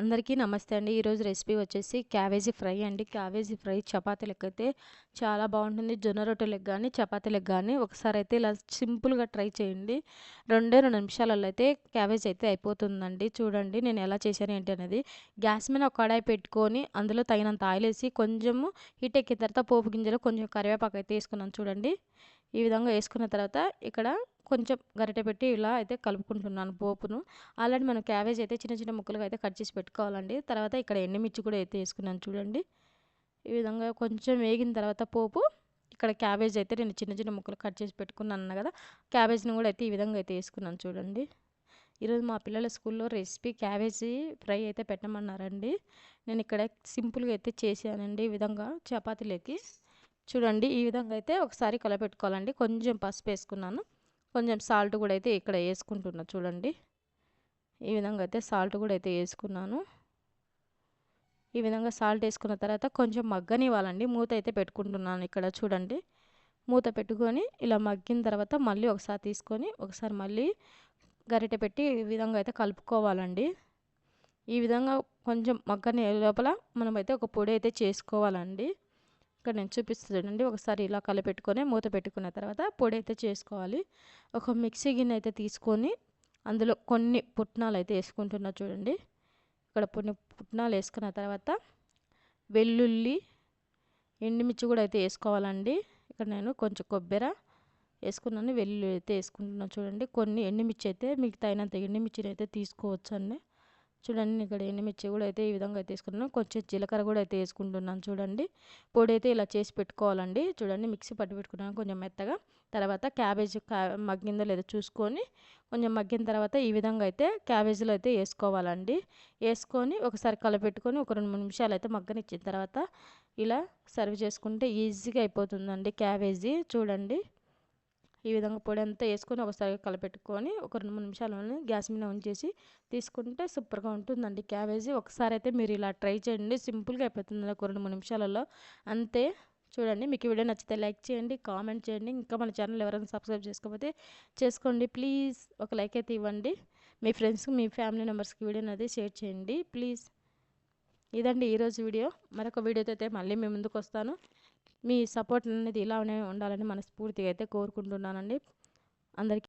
అందరికీ నమస్తే అండి. ఈరోజు రెసిపీ వచ్చేసి క్యాబేజీ ఫ్రై అండి. క్యాబేజీ ఫ్రై చపాతీ లెక్క అయితే చాలా బాగుంటుంది. జొన్న రొట్టెలకు కానీ చపాతీలకు కానీ ఒకసారి అయితే ఇలా సింపుల్గా ట్రై చేయండి. రెండే రెండు నిమిషాలలో అయితే క్యాబేజ్ అయితే అయిపోతుందండి. చూడండి నేను ఎలా చేశాను ఏంటి అనేది. గ్యాస్ మీద ఒక కడాయి పెట్టుకొని అందులో తగినంత ఆయిల్ వేసి కొంచెము హీట్ ఎక్కిన తర్వాత పోపు గింజలు కొంచెం కరివేపాకు అయితే వేసుకున్నాను చూడండి. ఈ విధంగా వేసుకున్న తర్వాత ఇక్కడ కొంచెం గరిటె పెట్టి ఇలా అయితే కలుపుకుంటున్నాను పోపును. ఆల్రెడీ మనం క్యాబేజ్ అయితే చిన్న చిన్న ముక్కలుగా అయితే కట్ చేసి పెట్టుకోవాలండి. తర్వాత ఇక్కడ ఎండుమిర్చి కూడా అయితే వేసుకున్నాను చూడండి. ఈ విధంగా కొంచెం వేగిన తర్వాత పోపు. ఇక్కడ క్యాబేజ్ అయితే నేను చిన్న చిన్న ముక్కలు కట్ చేసి పెట్టుకున్నాను కదా. క్యాబేజ్ని కూడా అయితే ఈ విధంగా అయితే వేసుకున్నాను చూడండి. ఈరోజు మా పిల్లల స్కూల్లో రెసిపీ క్యాబేజీ ఫ్రై అయితే పెట్టమన్నారండి. నేను ఇక్కడ సింపుల్గా అయితే చేశానండి ఈ విధంగా చపాతీలోకి. చూడండి ఈ విధంగా అయితే ఒకసారి కలపెట్టుకోవాలండి. కొంచెం పసుపు వేసుకున్నాను. కొంచెం సాల్ట్ కూడా అయితే ఇక్కడ వేసుకుంటున్నా చూడండి. ఈ విధంగా అయితే సాల్ట్ కూడా అయితే వేసుకున్నాను. ఈ విధంగా సాల్ట్ వేసుకున్న తర్వాత కొంచెం మగ్గనివ్వాలండి. మూత అయితే పెట్టుకుంటున్నాను ఇక్కడ చూడండి. మూత పెట్టుకొని ఇలా మగ్గిన తర్వాత మళ్ళీ ఒకసారి తీసుకొని ఒకసారి మళ్ళీ గరిటె పెట్టి ఈ విధంగా అయితే కలుపుకోవాలండి. ఈ విధంగా కొంచెం మగ్గని లోపల మనమైతే ఒక పొడి అయితే చేసుకోవాలండి. ఇక్కడ నేను చూపిస్తానండి ఒకసారి ఇలా కలిపెట్టుకొని మూత పెట్టుకున్న తర్వాత పొడి అయితే చేసుకోవాలి. ఒక మిక్సీ గిన్నె అయితే తీసుకొని అందులో కొన్ని పుట్నాలు అయితే వేసుకుంటున్నా చూడండి. ఇక్కడ కొన్ని పుట్నాలు వేసుకున్న తర్వాత వెల్లుల్లి ఎండుమిర్చి కూడా అయితే వేసుకోవాలండి. ఇక్కడ నేను కొంచెం కొబ్బరి వేసుకున్నాను వెల్లుల్లి అయితే వేసుకుంటున్నాను చూడండి. కొన్ని ఎండుమిర్చి అయితే మీకు తగినంత ఎండుమిర్చిని అయితే తీసుకోవచ్చండి. చూడండి ఇక్కడ ఎండుమిర్చి కూడా అయితే ఈ విధంగా అయితే వేసుకున్నాను. కొంచెం జీలకర్ర కూడా అయితే వేసుకుంటున్నాను చూడండి. పొడి అయితే ఇలా చేసి పెట్టుకోవాలండి. చూడండి మిక్సీ పట్టి పెట్టుకున్నాను కొంచెం మెత్తగా. తర్వాత క్యాబేజ్ మగ్గిందో లేదో చూసుకొని కొంచెం మగ్గిన తర్వాత ఈ విధంగా అయితే క్యాబేజీలో అయితే వేసుకోవాలండి. వేసుకొని ఒకసారి కలపెట్టుకొని ఒక రెండు మూడు నిమిషాలు అయితే మగ్గనిచ్చిన తర్వాత ఇలా సర్వ్ చేసుకుంటే ఈజీగా అయిపోతుందండి క్యాబేజీ. చూడండి. ఈ విధంగా పొడి అంతా వేసుకొని ఒకసారి కలపెట్టుకొని ఒక రెండు మూడు నిమిషాలు గ్యాస్ మీద ఉంచేసి తీసుకుంటే సూపర్గా ఉంటుందండి. క్యాబేజీ ఒకసారి అయితే మీరు ఇలా ట్రై చేయండి. సింపుల్గా అయిపోతుంది ఒక రెండు మూడు నిమిషాలలో. అంతే. చూడండి మీకు వీడియో నచ్చితే లైక్ చేయండి కామెంట్ చేయండి. ఇంకా మన ఛానల్ ఎవరైనా సబ్స్క్రైబ్ చేసుకోకపోతే చేసుకోండి. ప్లీజ్ ఒక లైక్ అయితే ఇవ్వండి. మీ ఫ్రెండ్స్కి మీ ఫ్యామిలీ మెంబర్స్కి వీడియోని అయితే షేర్ చేయండి. ప్లీజ్. ఇదండి ఈరోజు వీడియో. మరొక వీడియోతో అయితే మళ్ళీ మీ ముందుకు వస్తాను. మీ సపోర్ట్ అనేది ఇలానే ఉండాలని మనస్ఫూర్తిగా అయితే కోరుకుంటున్నానండి. అందరికీ